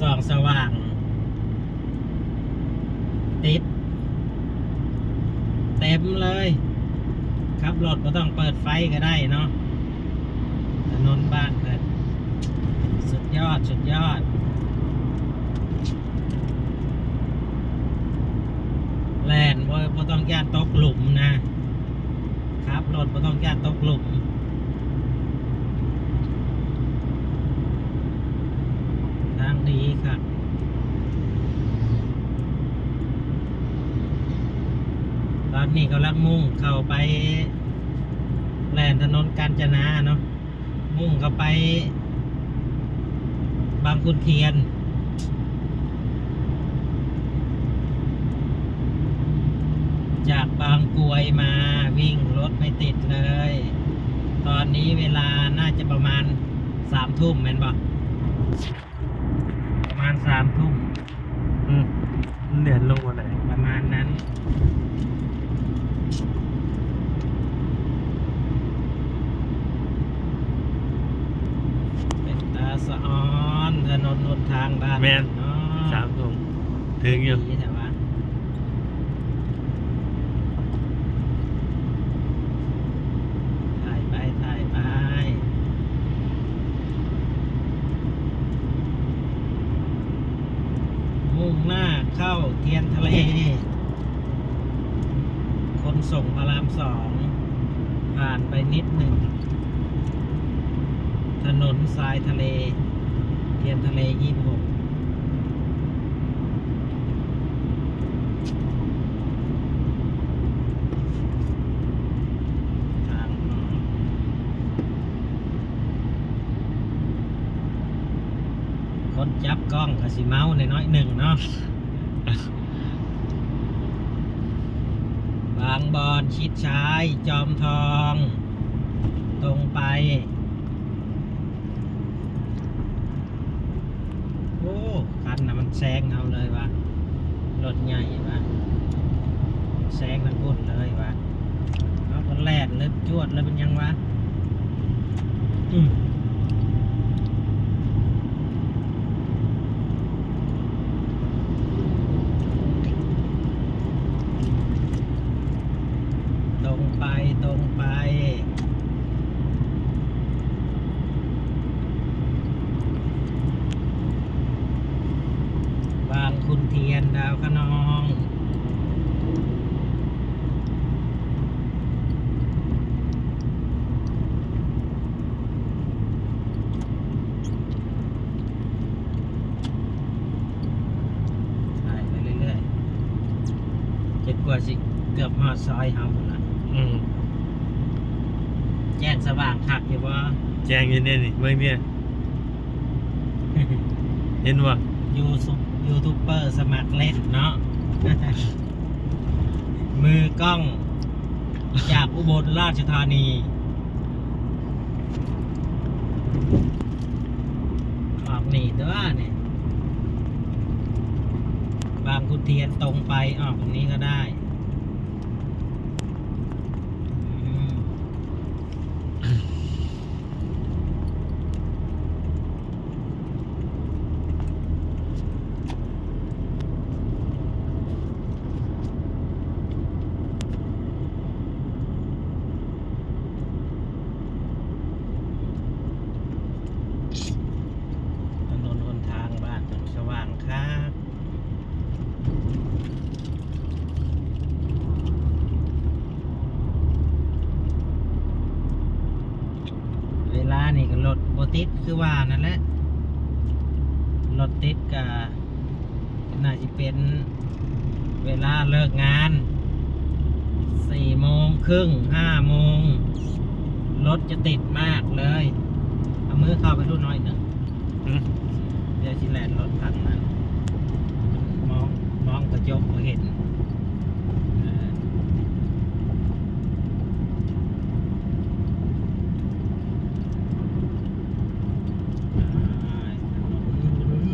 ส่องสว่าง ติด เต็มเลยขับรถก็ต้องเปิดไฟก็ได้เนาะถนนบ้านเปิดสุดยอด สุดยอด แลนบ่บ่ต้องย่านตกหลุมนะครับรถบ่ต้องย่านตกหลุม ทางดีครับตอนนี้กำลังมุ่งเข้าไปแลนถนนกาญจนาเนาะมุ่งเข้าไป บางขุนเทียนจากบางกรวยมาวิ่งรถไม่ติดเลย ตอนนี้เวลาน่าจะประมาณสามทุ่มแม่นบ่ปะ มาณสามทุ่มอืมเดือนลงมาไหนประมาณนั้น เป็นตาสะออนถนนหนทางบ้านแมนเนาะสามทุ่มถึงอยู่ ดีแต่ว่าถ่ายไปถ่ายไป มุ่งหน้า เข้าเทียนทะเลคนส่งพระรามสอง ผ่านไปนิดหนึ่ง ถนนทรายทะเล เทียนทะเลยี่หกคนจับกล้องกับสิเมาในน้อยหนึ่งเนาะ บางบอนชิดซ้าย จอมทอง ตรงไป โอ้คันน่ะมันแซงเอาเลยวะรถใหญ่วะแซงทั้งพุ่นเลยวะเอาคนแรกเลยจวดเลยเป็นยังวะอืมตรงไปตรงไป บางคุณเทียนดาวคะนอง ถ่ายไปเรื่อยๆจนกว่า สิเกือบหอดซอยเฮาพุ่นละอืมแจ้งสว่างคักอยู่ว่าแจ้งอยินเนี่ยนี่เมืองเนี่ยเห็นว่ายูซุยูทูบเบอร์สมัครเล่นเนาะ มือกล้อง จากอุบลราชธานี ออกนี่เด้อเนี่ยบางขุนเทียนตรงไปออกตรงนี้ก็ได้อืมถนนหนทางบ้านมันสว่างครับ เวลา นี่ก็รถโบติดคือว่านั่นแหละรถติดก็น่าจะเป็นเวลาเลิกงานสี่โมงครึ่งห้าโมงรถจะติดมากเลยเอามือเข้าไปดูหน่อยหนึ่งอืมเดี๋ยวชิแลนรถพังนั้นมองมองกระจกก็เห็นเอออ่าถนนหน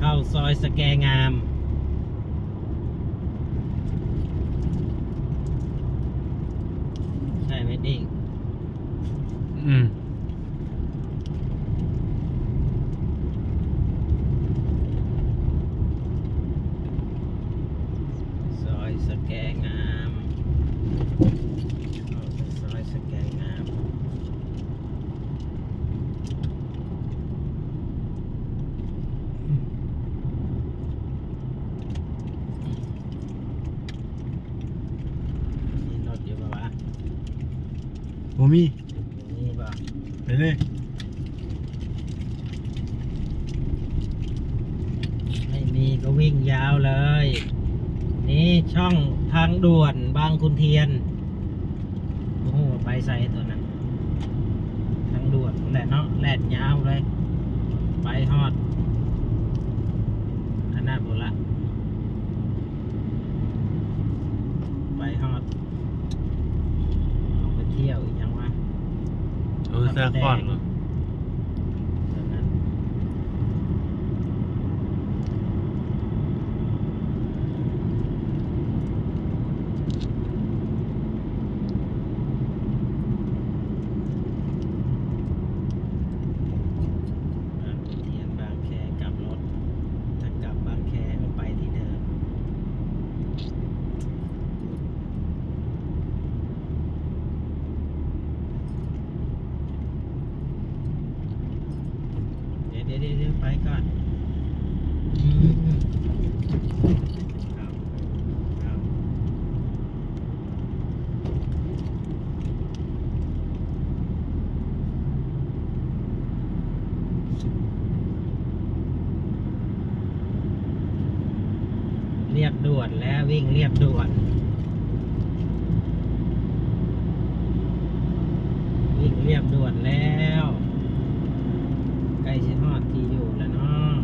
ทาง ซ อยสแกงาม ใช่ไหมดิอืม ซอยสแกงามเอาไปซอยสแกงาม มีรถอยู่ปะวะ โมมีอยู่นี่ปะไปเลยไม่มีก็วิ่งยาวเลย นี่ช่องทางด่วนบางคุณเทียน โอ้โหไปใส่ตัวนั้น ทางด่วนนั่นแหละเนาะแลดยาวเลย ไปฮอดอันนั้นหมดละไปฮอดออกไปเที่ยวอีกยังวะ โอ้ซาคอนเหรอ ตัวนั้นบางขุนเทียนบางแคกลับรถ ถ้ากลับบางแคก็ไปที่เดิม เดี๋ยวเดี๋ยวเดี๋ยวไปก่อนอืมเอาเอาเรียบด่วนแล้ววิ่งเรียบด่วน วิ่งเรียบด่วนแล้ว ใกล้ชิดฮอดที่อยู่แล้วเนาะ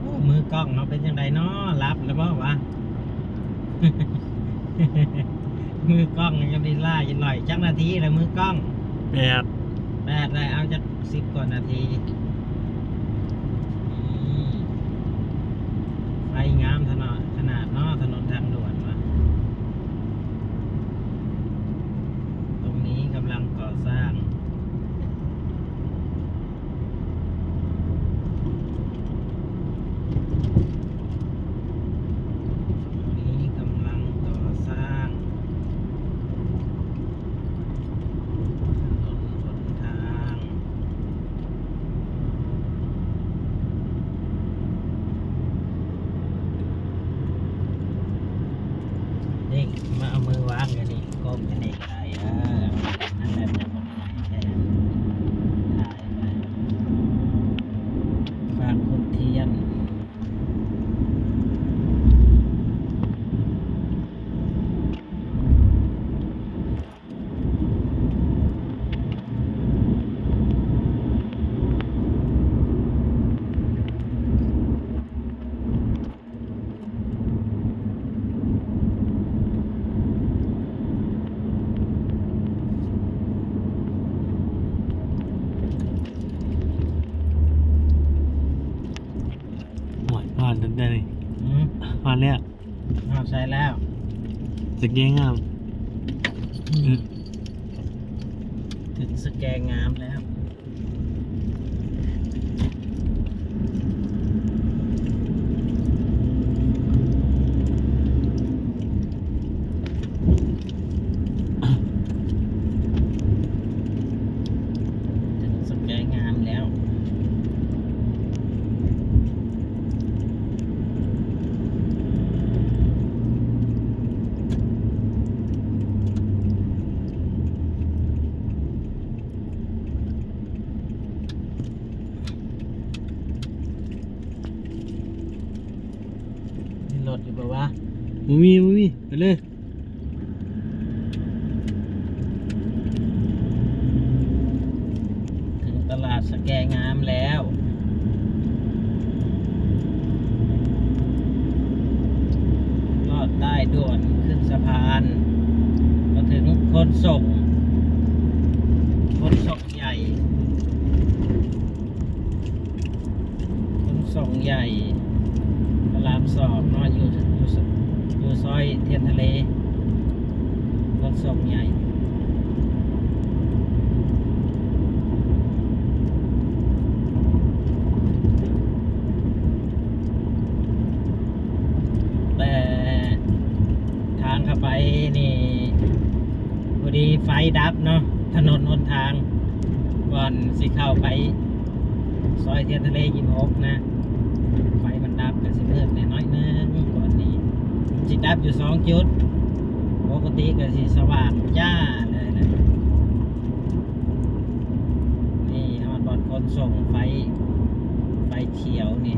โอ้มือกล้องเนาะเป็นยังไงเนาะรับแล้วบ่วะ มื อ กล้องยังได้ล่าอยู่หน่อยจักนาทีแล้วมือกล้องแปดแปดเลยเอาจะสิบกว่านาทีนี่ไฟงามถนนขนาดเนอถนนทางด่วนวะตรงนี้กำลังก่อสร้าง ตรงนี้กำลังก่อสร้างถนนหนทางนี่มาเอามือวางกันนี่ก้มกันนี่ก็ได้เออนั่นแหละจะบอกแทนถ่ายไปฝากคนเทียน หมดผ่านทันได้เลย อืม ผ่านแล้ว เอาใช้แล้ว สเกงงามอืมถึงสแกงงามแล้ว ถึงสแกงงามแล้ว ถ ถอยู่ปะวะ มูมีมูมีไป เลยถึงตลาดสแกงามแล้วลอดใต้ด่วนขึ้นสะพานมาถึงคนส่ง คนส่งใหญ่ คนส่งใหญ่พระรามสองเนาะอยู่อยู่ซอยู่ซอยเทียนทะเล คนส่งใหญ่ แต่ทางเข้าไปนี่พอดีไฟดับเนาะถนนหนทางก่อนสิเข้าไป ซอยเทียนทะเลยิมหกนะ ไฟมันดับก็สิเลือกแน่น้อยนึงก่อนนี้ สิดับอยู่สองจุด ปกติก็สิสว่างจ้าเลยนะ นี่ฮอดบอดคนส่งไฟ ไฟเขียวนี่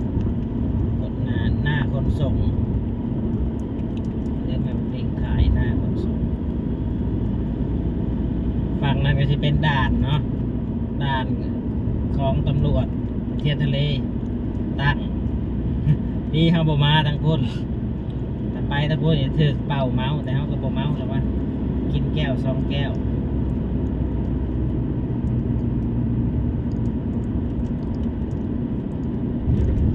คนหน้าหน้าคนส่งเรียกแบบลิงขายหน้าคนส่ง ฝั่งนั้นก็จะเป็นด่านเนาะ ด่านของตำรวจเทียนทะเลตั้งดีเขาบมาทั้งพุ่น ไปทั้งพุ่นเนี่ยถือเป่าเมาส์แต่เขาก็บ่เมาส์แล้วว่ากินแก้วสองแก้ว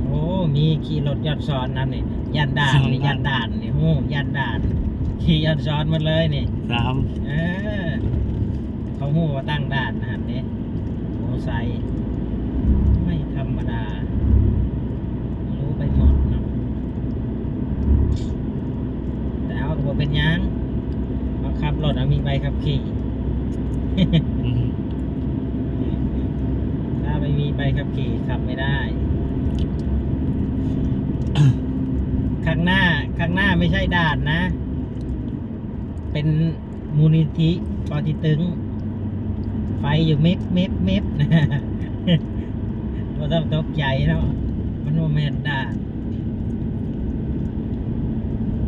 โอ้มีขี่รถยอดซ้อนนั่นนี่ยันด่านนี่ยันด่านนี่โอ้ยันด่านขี่ยอดซ้อนหมาเลยนี่สามเออเขาหูว่าตั้งด่านนะครับเนี่ยโมไซค์ไม่ธรรมดา รู้ไปหมดเนาะแต่เอาตัวเป็นหยังเอาขับรถเอามีใบขี่ อืมถ้าไม่มีใบขับขี่ขับไม่ได้ ข้างหน้าข้างหน้าไม่ใช่ด่านนะ เป็นมูลนิธิปอติตึง ไฟอยู่เม็บเม็บเม็บนะเราต้องตกใจเนาะมันโมเมนด่าน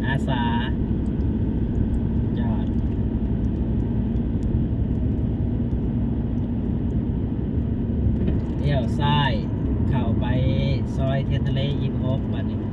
อาสา จอด เลี้ยวซ้าย เข้าไปซอยเทียนทะเลยิมหกบัดนี้